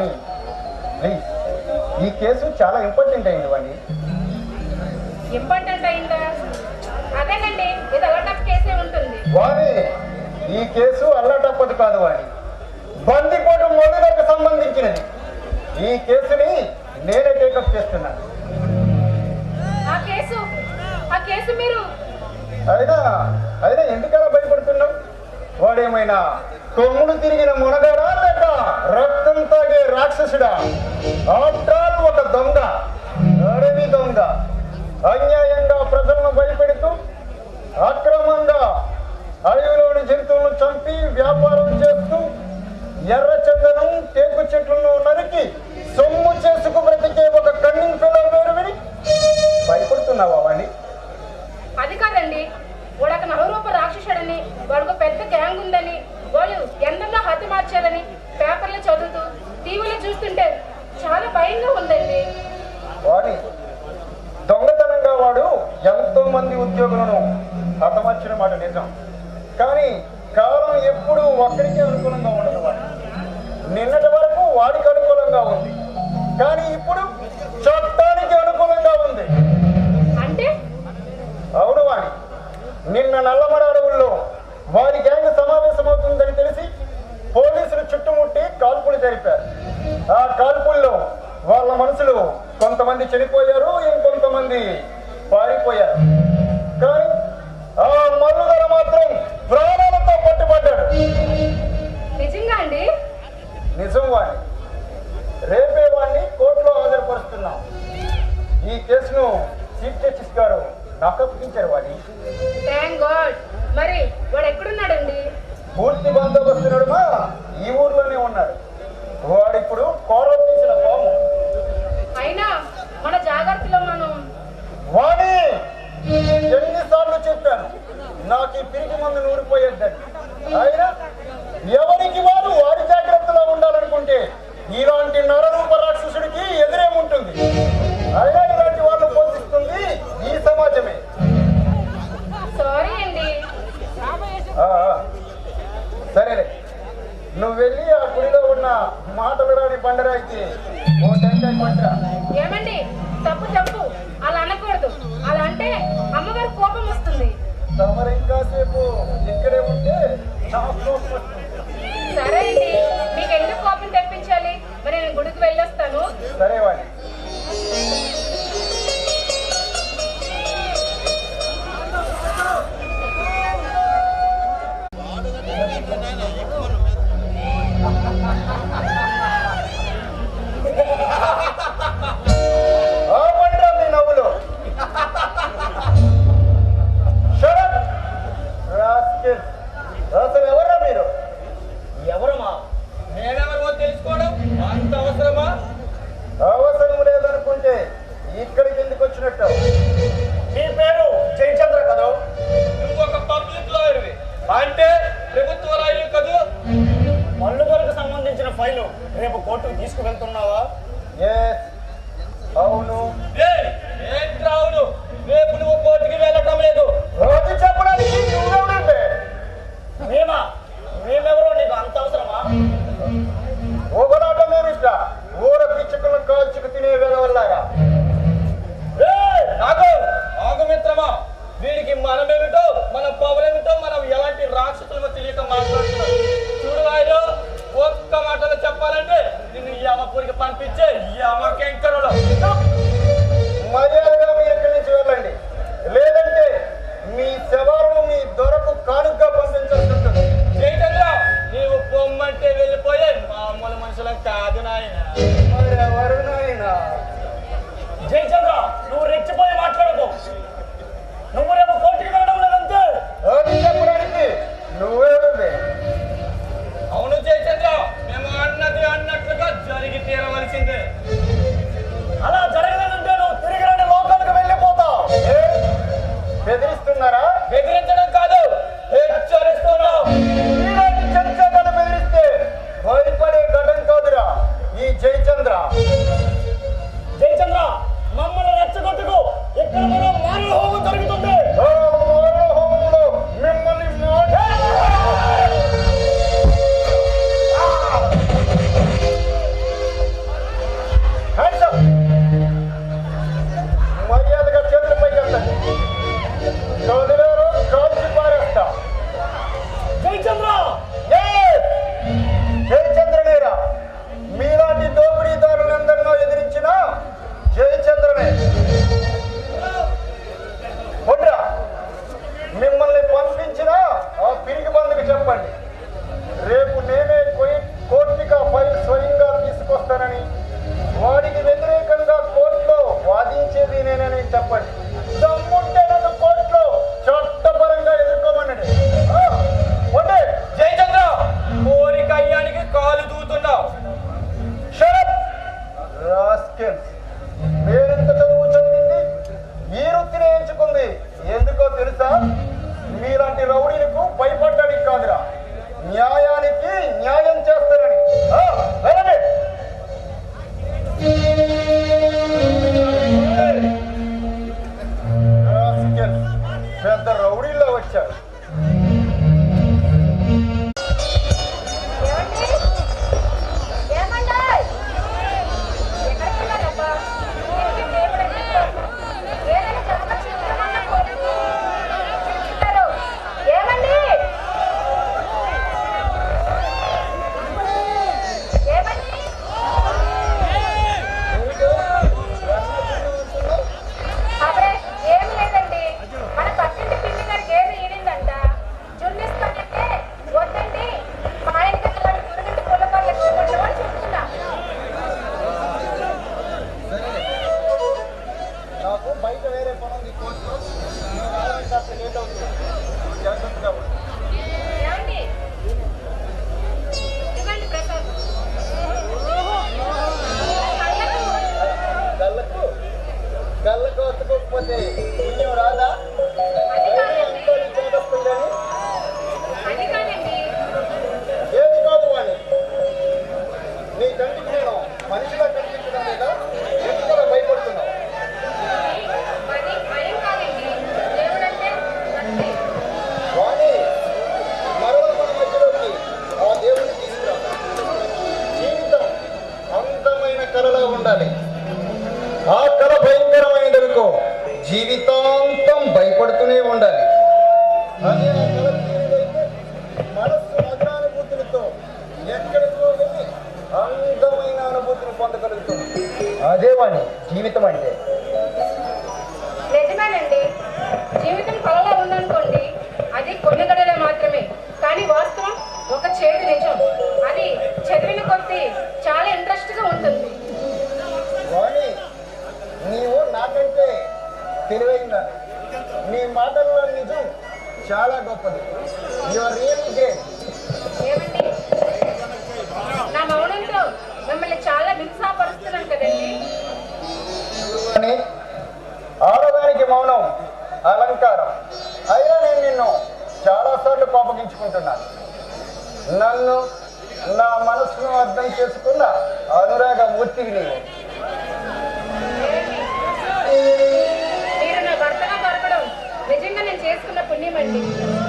వాణి please ఈ case చాలా important అయింది వాణి ఇంపార్టెంట్ అయిందా? అదేనండి ఇది అలటప్ కేసే ఉంటుంది. వాణి ఈ కేసు అల్లటప్పదు కాదు వాణి బందిపోటు మొదలకు సంబంధించినది. ఈ కేసుని నేనే టేకప్ చేస్తున్నాను. ఆ కేసు ఆ కేసు మీరు? అయినా అయినా ఎందుకలా భయపడుతున్నావు? వాడేమైనా కొమ్ములు తిరిగిన మునగాడా లేక రక్తం తాగే రాక్షసుడా. ఆఫ్టర్ ఒక దొంగ అడవి దొంగ. అన్యాయంగా ప్రజలను భయపెడుతూ అక్రమంగా అడవిలోని జంతువులను చంపి వ్యాపారం చేస్తూ ఎర్ర చందనం టేకు చెట్లను నరికి సొమ్ము చేసుకు బ్రతికే ఒక కన్నింగ్ పిల్ల పేరు విని భయపడుతున్నావా వాణి అది కాదండి. వాడు ఒక నవరూప రాక్షసుడని వాడికి పెద్ద గ్యాంగ్ ఉందని వాళ్ళు ఎందరిలో హత్య మార్చారని చదువుతూ టీవీలో చూస్తుంటే చాలా భయంగా ఉందండి. వాడి దొంగతనంగా వాడు ఎంతో మంది ఉద్యోగులను హతమర్చిన మాట నిజం. కానీ కాలం ఎప్పుడూ ఒక్కడికే అనుకూలంగా ఉండదు వాడు నిన్నటి వరకు వాడికి అనుకూలంగా ఉంది. కానీ ఇప్పుడు చట్టానికి అనుకూలంగా ఉంది. అంటే? అవును వాణి నిన్న నల్లమడ అడవుల్లో వారి గ్యాంగ్ సమావేశమవుతుందని తెలిసి పోలీసులు చుట్టుముట్టి కాల్పులు జరిపారు. ఆ కాల్పుల్లో వాళ్ళ మనుషులు కొంతమంది చనిపోయారు ఇంకొంతమంది పారిపోయారు. కానీ ఆ మల్లుధర మాత్రం ప్రాణాలతో పట్టుబడ్డాడు. నిజంగా అండి? నిజం వాణి రేపే వాణ్ణి కోర్టులో హాజరుపరుస్తున్నాం. ఈ కేసును చీఫ్ జస్టిస్ గారు నాకు అప్పగించారు వాణి తమరు ఇంకాసేపు ఇక్కడే ఉంటే. సరే అండి. మీకు ఎందుకు కోపం తెప్పించాలి? మరి నేను గుడికి వెళ్ళొస్తాను. సరే వాడి काद नाही अरे वरुण नाही ना जय जय జీవితాంతం భయపడుతూనే ఉండాలి. అదే వాణి జీవితం అంటే. చాలా గొప్పది. యువర్ రియల్ గ్రేట్ ఏమండి? నా మౌనంతో మిమ్మల్ని చాలా నిరుత్సాహపరుస్తున్నాను కదండి. ఆడదానికి మౌనం అలంకారం. అయినా నేను నిన్ను చాలాసార్లు కోపగించుకుంటున్నాను నన్ను నా మనసును అర్థం చేసుకున్న అనురాగ మూర్తివి నీవు. మీరు నా